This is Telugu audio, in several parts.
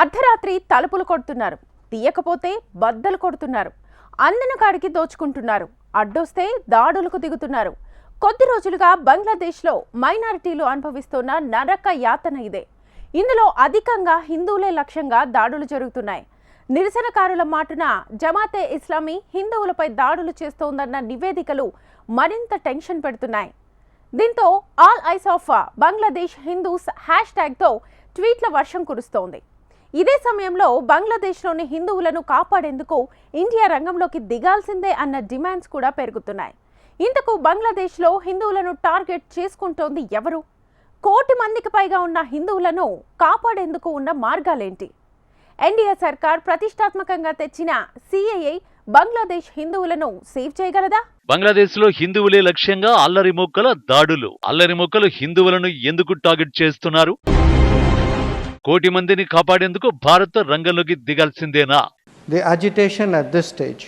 అర్ధరాత్రి తలుపులు కొడుతున్నారు. తీయకపోతే బద్దలు కొడుతున్నారు. అందిన కాడికి దోచుకుంటున్నారు. అడ్డొస్తే దాడులకు దిగుతున్నారు. కొద్ది రోజులుగా బంగ్లాదేశ్లో మైనారిటీలు అనుభవిస్తున్న నరక యాతన ఇదే. ఇందులో అధికంగా హిందువులే లక్ష్యంగా దాడులు జరుగుతున్నాయి. నిరసనకారుల మాటున జమాతే ఇస్లామీ హిందువులపై దాడులు చేస్తోందన్న నివేదికలు మరింత టెన్షన్ పెడుతున్నాయి. దీంతో all eyes of Bangladesh Hindus hash ట్యాగ్తో ట్వీట్ల వర్షం కురుస్తోంది. ఇదే సమయంలో బంగ్లాదేశ్లోని హిందువులను కాపాడేందుకు ఇండియా రంగంలోకి దిగాల్సిందే అన్న డిమాండ్స్ కూడా పెరుగుతున్నాయి. ఇంతకు బంగ్లాదేశ్లో హిందువులను టార్గెట్ చేసుకుంటోంది ఎవరు? కోటి మందికి పైగా ఉన్న హిందువులను కాపాడేందుకు ఉన్న మార్గాలేంటి? ఎన్డీఏ సర్కార్ ప్రతిష్టాత్మకంగా తెచ్చిన సిఏఏ బంగ్లాదేశ్ హిందువులను సేవ్ చేయగలదా? బంగ్లాదేశ్లో హిందువులే లక్ష్యంగా అల్లరి మొక్కల దాడులు. అల్లరి మొక్కలు హిందువులను ఎందుకు టార్గెట్ చేస్తున్నారు? కోటి మందిని కాపాడేందుకు భారత్ రంగంలోకి దిగాల్సిందేనా The agitation at this stage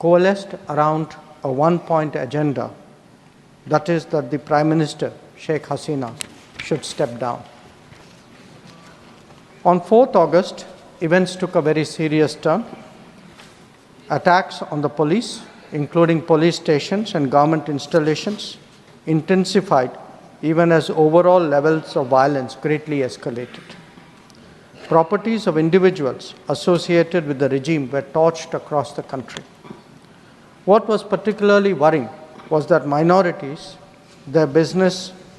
coalesced around a one point agenda that is, that the Prime Minister, Sheikh Hasina, should step down. On 4th August, events took a very serious turn. Attacks on the police, including police stations and government installations, intensified even as overall levels of violence greatly escalated. Properties of individuals associated with the regime were torched across the country. What was particularly worrying was that minorities, their business,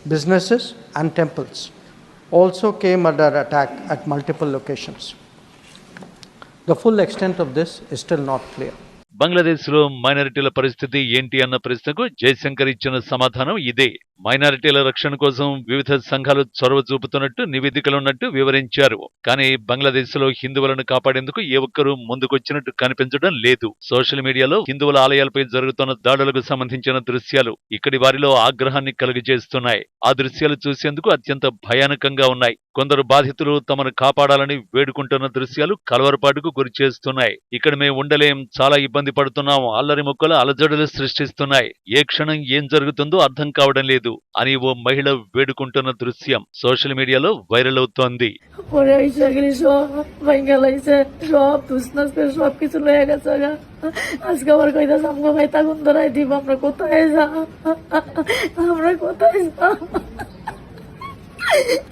businesses, and temples also came under attack at multiple locations. The full extent of this is still not clear. బంగ్లాదేశ్లో మైనారిటీల పరిస్థితి ఏంటి అన్న ప్రశ్నకు జయశంకర్ ఇచ్చిన సమాధానం ఇదే మైనారిటీల రక్షణ కోసం వివిధ సంఘాలు చొరవ చూపుతున్నట్టు నివేదికలున్నట్టు వివరించారు. కానీ బంగ్లాదేశ్లో హిందువులను కాపాడేందుకు ఏ ఒక్కరూ ముందుకొచ్చినట్టు కనిపించడం లేదు. సోషల్ మీడియాలో హిందువుల ఆలయాలపై జరుగుతున్న దాడులకు సంబంధించిన దృశ్యాలు ఇక్కడి వారిలో ఆగ్రహాన్ని కలుగజేస్తున్నాయి. ఆ దృశ్యాలు చూసేందుకు అత్యంత భయానకంగా ఉన్నాయి. కొందరు బాధితులు తమను కాపాడాలని వేడుకుంటున్న దృశ్యాలు కలవరపాటుకు గురి చేస్తున్నాయి. ఇక్కడ మేము ఉండలేం చాలా ఇబ్బంది పడుతున్నాం అల్లరి మొక్కలు అలజడులు సృష్టిస్తున్నాయి. ఏ క్షణం ఏం జరుగుతుందో అర్థం కావడం లేదు. అని ఓ మహిళ వేడుకుంటున్న దృశ్యం సోషల్ మీడియాలో వైరల్ అవుతోంది পরে এসে গেলি সব ভাঙ্গা লাগছে সব তুসনাস করে সব কিছু লয়ে গেছে গা আজকে আবার কইতাছে আমগো ভাই তাগুন ধরাই দিব আমরা কোথায় যা আমরা কোথায় যা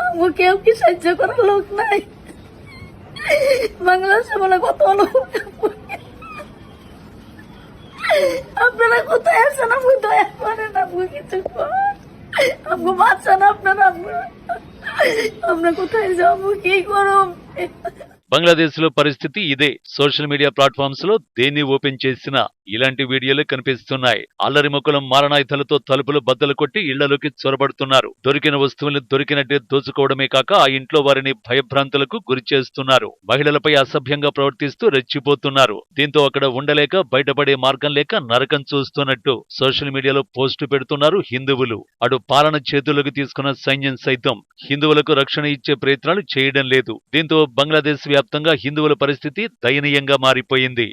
আমগো কেউ কি সাহায্য করার লোক নাই বাংলাদেশে বলে কত লোক আপনারা কোথায় আছেন আপনি দয়া করেন আপনি কিছু করেন আপনি বাঁচান আপনারা আপনারা আমরা কোথায় যাবো কি করব బంగ్లాదేశ్ లో పరిస్థితి ఇదే సోషల్ మీడియా ప్లాట్ఫామ్స్ లో దేన్ని ఓపెన్ చేసినా ఇలాంటి వీడియోలు కనిపిస్తున్నాయి. అల్లరి మొక్కలు మారణాయుధాలతో తలుపులు బద్దలు కొట్టి ఇళ్ళలోకి చొరబడుతున్నారు. దొరికిన వస్తువుల్ని దొరికినట్టే దోచుకోవడమే కాక ఆ ఇంట్లో వారిని భయభ్రాంతులకు గురి చేస్తున్నారు. మహిళలపై అసభ్యంగా ప్రవర్తిస్తూ రెచ్చిపోతున్నారు. దీంతో అక్కడ ఉండలేక బయటపడే మార్గం లేక నరకం చూస్తున్నట్టు సోషల్ మీడియాలో పోస్టు పెడుతున్నారు హిందువులు. అటు పాలన చేతుల్లోకి తీసుకున్న సైన్యం సైతం హిందువులకు రక్షణ ఇచ్చే ప్రయత్నాలు చేయడం లేదు. దీంతో బంగ్లాదేశ్ వ్యాప్తంగా హిందువుల పరిస్థితి దయనీయంగా మారిపోయింది.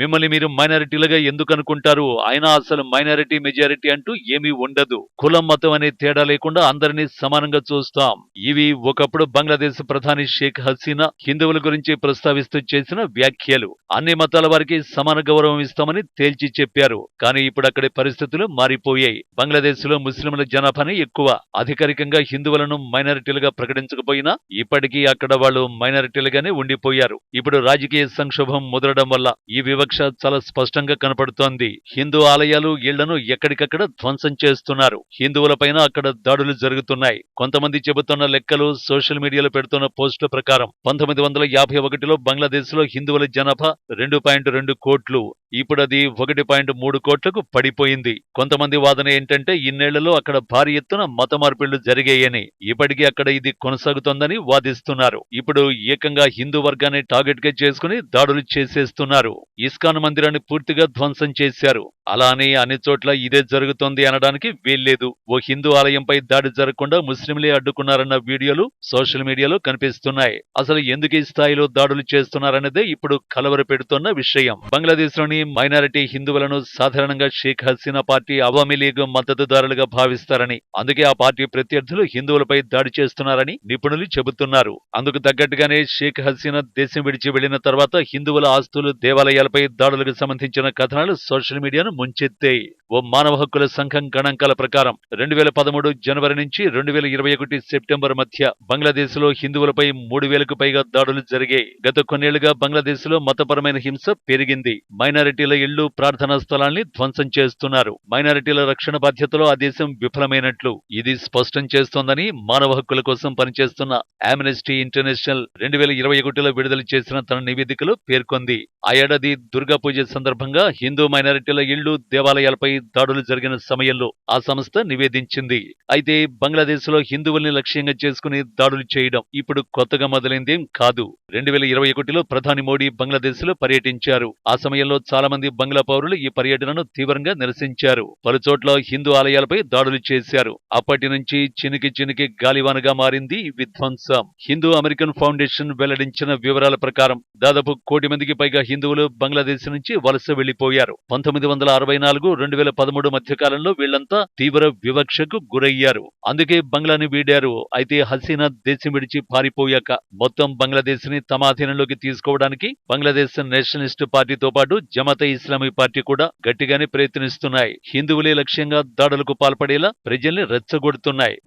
మిమ్మల్ని మీరు మైనారిటీలుగా ఎందుకు అనుకుంటారు? అయినా అసలు మైనారిటీ మెజారిటీ అంటూ ఏమీ ఉండదు. కులం మతం అనే తేడా లేకుండా అందరినీ సమానంగా చూస్తాం. ఇవి ఒకప్పుడు బంగ్లాదేశ్ ప్రధాని షేక్ హసీనా హిందువుల గురించి ప్రస్తావిస్తూ చేసిన వ్యాఖ్యలు. అన్ని మతాల వారికి సమాన గౌరవం ఇస్తామని తేల్చి చెప్పారు. కానీ ఇప్పుడు అక్కడి పరిస్థితులు మారిపోయాయి. బంగ్లాదేశ్లో ముస్లింల జనాభానే ఎక్కువ. అధికారికంగా హిందువులను మైనారిటీలుగా ప్రకటించకపోయినా ఇప్పటికీ అక్కడ వాళ్ళు మైనారిటీలుగానే ఉండిపోయారు. ఇప్పుడు రాజకీయ సంక్షోభం ముదరడం వల్ల ఈ వివక్ష చాలా స్పష్టంగా కనపడుతోంది. హిందూ ఆలయాలు ఇళ్ళను ఎక్కడికక్కడ ధ్వంసం చేస్తున్నారు. హిందువులపైన అక్కడ దాడులు జరుగుతున్నాయి. కొంతమంది చెబుతున్న లెక్కలు సోషల్ మీడియాలో పెడుతున్న పోస్టుల ప్రకారం పంతొమ్మిది వందల యాభై ఒకటిలో బంగ్లాదేశ్లో హిందువుల జనాభా రెండు పాయింట్ రెండు కోట్లు. ఇప్పుడు అది ఒకటి పాయింట్ మూడు కోట్లకు పడిపోయింది. కొంతమంది వాదన ఏంటంటే ఇన్నేళ్ళలో అక్కడ భారీ ఎత్తున మత మార్పిళ్ళు జరిగాయని. ఇప్పటికీ అక్కడ ఇది కొనసాగుతోందని వాదిస్తున్నారు. ఇప్పుడు ఏకంగా హిందూ వర్గాన్ని టార్గెట్గా చేసుకుని దాడులు చేసేస్తున్నారు. ఇస్కాన్ మందిరాన్ని పూర్తిగా ధ్వంసం చేశారు. అలానే అన్ని చోట్ల ఇదే జరుగుతోంది అనడానికి వీల్లేదు. ఓ హిందూ ఆలయంపై దాడి జరగకుండా ముస్లింలే అడ్డుకున్నారన్న వీడియోలు సోషల్ మీడియాలో కనిపిస్తున్నాయి. అసలు ఎందుకు ఈ స్థాయిలో దాడులు చేస్తున్నారన్నదే ఇప్పుడు కలవర పెడుతున్న విషయం. బంగ్లాదేశ్లోని మైనారిటీ హిందువులను సాధారణంగా షేక్ హసీనా పార్టీ అవామీ లీగ్ మద్దతుదారులుగా భావిస్తారని అందుకే ఆ పార్టీ ప్రత్యర్థులు హిందువులపై దాడి చేస్తున్నారని నిపుణులు చెబుతున్నారు. అందుకు తగ్గట్టుగానే షేక్ హసీనా దేశం విడిచి వెళ్ళిన తర్వాత హిందువుల ఆస్తులు దేవాలయాలపై దాడులకు సంబంధించిన కథనాలు సోషల్ మీడియాను ముంచెత్తాయి. ఓ మానవ హక్కుల సంఘం గణాంకాల ప్రకారం రెండు వేల పదమూడు జనవరి నుంచి రెండు వేల ఇరవై ఒకటి సెప్టెంబర్ మధ్య బంగ్లాదేశ్లో హిందువులపై మూడు వేలకు పైగా దాడులు జరిగాయి గత కొన్నేళ్ళుగా బంగ్లాదేశ్లో మతపరమైన హింస పెరిగింది. మైనారిటీల ఇళ్ళు ప్రార్థనా స్థలాల్ని ధ్వంసం చేస్తున్నారు. మైనారిటీల రక్షణ బాధ్యతలో ఆ దేశం విఫలమైనట్లు ఇది స్పష్టం చేస్తోందని మానవ హక్కుల కోసం పనిచేస్తున్న ఆమ్నెస్టీ ఇంటర్నేషనల్ రెండు వేల ఇరవై ఒకటిలో విడుదల చేసిన తన నివేదికలో పేర్కొంది. ఆ ఏడాది దుర్గా పూజ సందర్భంగా హిందూ మైనారిటీల ఇళ్ళు దేవాలయాలపై దాడులు జరిగిన సమయంలో ఆ సంస్థ నివేదించింది. అయితే బంగ్లాదేశ్లో హిందువుల్ని లక్ష్యంగా చేసుకుని దాడులు చేయడం ఇప్పుడు కొత్తగా మొదలైందేం కాదు. రెండు వేల ఇరవై ఒకటిలో ప్రధాని మోడీ బంగ్లాదేశ్లో పర్యటించారు. ఆ సమయంలో చాలా మంది బంగ్లా పౌరులు ఈ పర్యటనను తీవ్రంగా నిరసించారు. పలుచోట్ల హిందూ ఆలయాలపై దాడులు చేశారు. అప్పటి నుంచి చినికి చినికి గాలివానగా మారింది విధ్వంసం. హిందూ అమెరికన్ ఫౌండేషన్ వెల్లడించిన వివరాల ప్రకారం దాదాపు కోటి మందికి పైగా హిందువులు బంగ్లాదేశ్ నుంచి వలస వెళ్ళిపోయారు పంతొమ్మిది వందల అరవై నాలుగు రెండు వేల పదమూడు మధ్యకాలంలో వీళ్ళంతా తీవ్ర వివక్షకు గురయ్యారు. అందుకే బంగ్లాని వీడారు. అయితే హసీనా దేశం విడిచి పారిపోయాక మొత్తం బంగ్లాదేశ్ని తమ అధీనంలోకి తీసుకోవడానికి బంగ్లాదేశ్ నేషనలిస్టు పార్టీతో పాటు జమత ఇస్లామీ పార్టీ కూడా గట్టిగానే ప్రయత్నిస్తున్నాయి. హిందువులే లక్ష్యంగా దాడులకు పాల్పడేలా ప్రజల్ని రెచ్చగొడుతున్నాయి.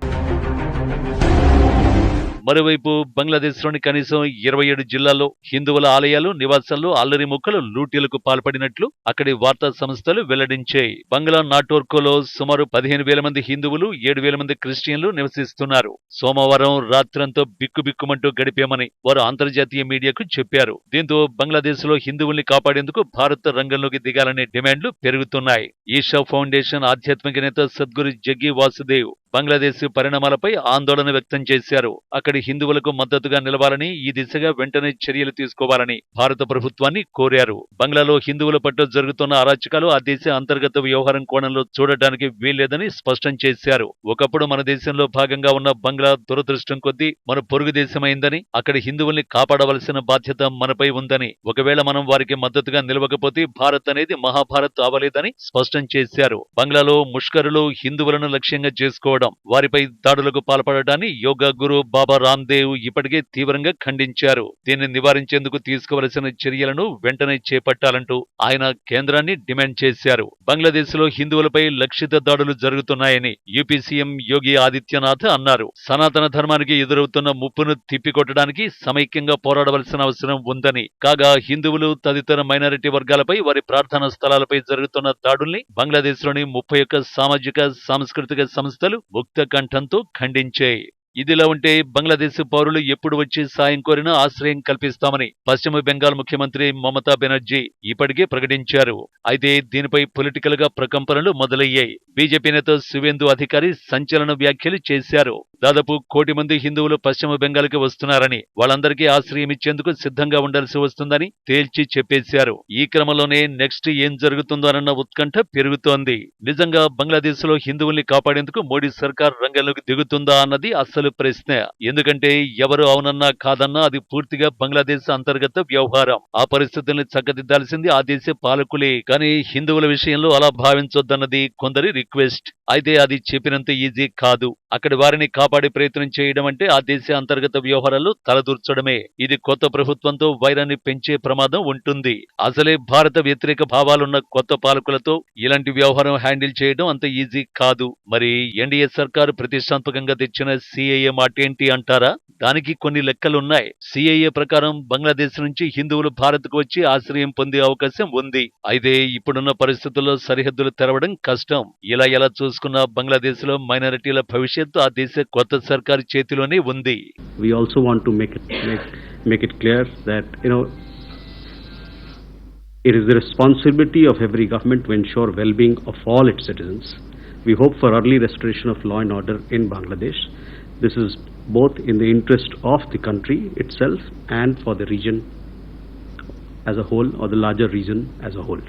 మరోవైపు బంగ్లాదేశ్లోని కనీసం ఇరవై ఏడు జిల్లాల్లో హిందువుల ఆలయాలు నివాసాల్లో అల్లరి ముక్కలు లూటీలకు పాల్పడినట్లు అక్కడి వార్తా సంస్థలు వెల్లడించాయి. బంగ్లా నాటోర్కోలో సుమారు పదిహేను వేల మంది హిందువులు ఏడు వేల మంది క్రిస్టియన్లు నివసిస్తున్నారు. సోమవారం రాత్రంతో బిక్కుబిక్కుమంటూ గడిపామని వారు అంతర్జాతీయ మీడియాకు చెప్పారు. దీంతో బంగ్లాదేశ్లో హిందువుల్ని కాపాడేందుకు భారత్ రంగంలోకి దిగాలనే డిమాండ్లు పెరుగుతున్నాయి. ఈషా ఫౌండేషన్ ఆధ్యాత్మిక నేత సద్గురు జగ్గి వాసుదేవ్ బంగ్లాదేశ్ పరిణామాలపై ఆందోళన వ్యక్తం చేశారు. అక్కడి హిందువులకు మద్దతుగా నిలవాలని ఈ దిశగా వెంటనే చర్యలు తీసుకోవాలని భారత ప్రభుత్వాన్ని కోరారు. బంగ్లాలో హిందువుల పట్ల జరుగుతున్న అరాచకాలు ఆ దేశ అంతర్గత వ్యవహారం కోణంలో చూడటానికి వీల్లేదని స్పష్టం చేశారు. ఒకప్పుడు మన దేశంలో భాగంగా ఉన్న బంగ్లా దురదృష్టం కొద్దీ మన పొరుగు దేశమైందని అక్కడి హిందువుల్ని కాపాడవలసిన బాధ్యత మనపై ఉందని ఒకవేళ మనం వారికి మద్దతుగా నిలవకపోతే భారత్ అనేది మహాభారత్ అవలేదని స్పష్టం చేశారు. బంగ్లాలో ముష్కరులు హిందువులను లక్ష్యంగా చేసుకోవడం వారిపై దాడులకు పాల్పడటాన్ని యోగా గురు బాబా రామ్దేవ్ ఇప్పటికే తీవ్రంగా ఖండించారు. దీన్ని నివారించేందుకు తీసుకోవలసిన చర్యలను వెంటనే చేపట్టాలంటూ ఆయన కేంద్రాన్ని డిమాండ్ చేశారు. బంగ్లాదేశ్లో హిందువులపై లక్షిత దాడులు జరుగుతున్నాయని యూపీ సీఎం యోగి ఆదిత్యనాథ్ అన్నారు. సనాతన ధర్మానికి ఎదురవుతున్న ముప్పును తిప్పికొట్టడానికి సమైక్యంగా పోరాడవలసిన అవసరం ఉందని. కాగా హిందువులు తదితర మైనారిటీ వర్గాలపై వారి ప్రార్థనా స్థలాలపై జరుగుతున్న దాడుల్ని బంగ్లాదేశ్లోని ముప్పై ఒక్క సామాజిక సాంస్కృతిక సంస్థలు ముక్త కంఠంతో ఖండించే ఇదిలా ఉంటే బంగ్లాదేశ్ పౌరులు ఎప్పుడు వచ్చి సాయం కోరినా ఆశ్రయం కల్పిస్తామని పశ్చిమ బెంగాల్ ముఖ్యమంత్రి మమతా బెనర్జీ ఇప్పటికే ప్రకటించారు. అయితే దీనిపై పొలిటికల్గా ప్రకంపనలు మొదలయ్యాయి. బీజేపీ నేత శివేందు అధికారి సంచలన వ్యాఖ్యలు చేశారు. దాదాపు కోటి మంది హిందువులు పశ్చిమ బెంగాల్కి వస్తున్నారని వాళ్ళందరికీ ఆశ్రయం ఇచ్చేందుకు సిద్ధంగా ఉండాల్సి వస్తుందని తేల్చి చెప్పేశారు. ఈ క్రమంలోనే నెక్స్ట్ ఏం జరుగుతుందోనన్న ఉత్కంఠ పెరుగుతోంది. నిజంగా బంగ్లాదేశ్లో హిందువుల్ని కాపాడేందుకు మోడీ సర్కార్ రంగంలోకి దిగుతుందా అన్నది అసలు ప్రశ్న. ఎందుకంటే ఎవరు అవునన్నా కాదన్నా అది పూర్తిగా బంగ్లాదేశ్ అంతర్గత వ్యవహారం. ఆ పరిస్థితుల్ని చక్కదిద్దాల్సింది ఆ దేశ పాలకులే. కానీ హిందువుల విషయంలో అలా భావించొద్దన్నది కొందరి రిక్వెస్ట్. అయితే అది చెప్పినంత ఈజీ కాదు. అక్కడి వారిని కాపాడే ప్రయత్నం చేయడం అంటే ఆ దేశ అంతర్గత వ్యవహారాలు తలదూర్చడమే. ఇది కొత్త ప్రభుత్వంతో వైరాన్ని పెంచే ప్రమాదం ఉంటుంది. అసలే భారత వ్యతిరేక భావాలున్న కొత్త పాలకులతో ఇలాంటి వ్యవహారం హ్యాండిల్ చేయడం అంత ఈజీ కాదు. మరి ఎన్డీఏ సర్కారు ప్రతిష్టాత్మకంగా తెచ్చిన సిఐఏ మాటేంటి అంటారా? దానికి కొన్ని లెక్కలున్నాయి. సిఐఏ ప్రకారం బంగ్లాదేశ్ నుంచి హిందువులు భారత్కు వచ్చి ఆశ్రయం పొందే అవకాశం ఉంది. అయితే ఇప్పుడున్న పరిస్థితుల్లో సరిహద్దులు తెరవడం కష్టం. ఇలా ఎలా చూసుకున్నా బంగ్లాదేశ్లో మైనారిటీల భవిష్యత్తు ఆ దేశ కొత్త సర్కారు చేతిలోనే ఉంది. It is the responsibility of every government to ensure well-being of all its citizens. We hope for early restoration of law and order in Bangladesh. This is both in the interest of the country itself and for the region as a whole or the larger region as a whole.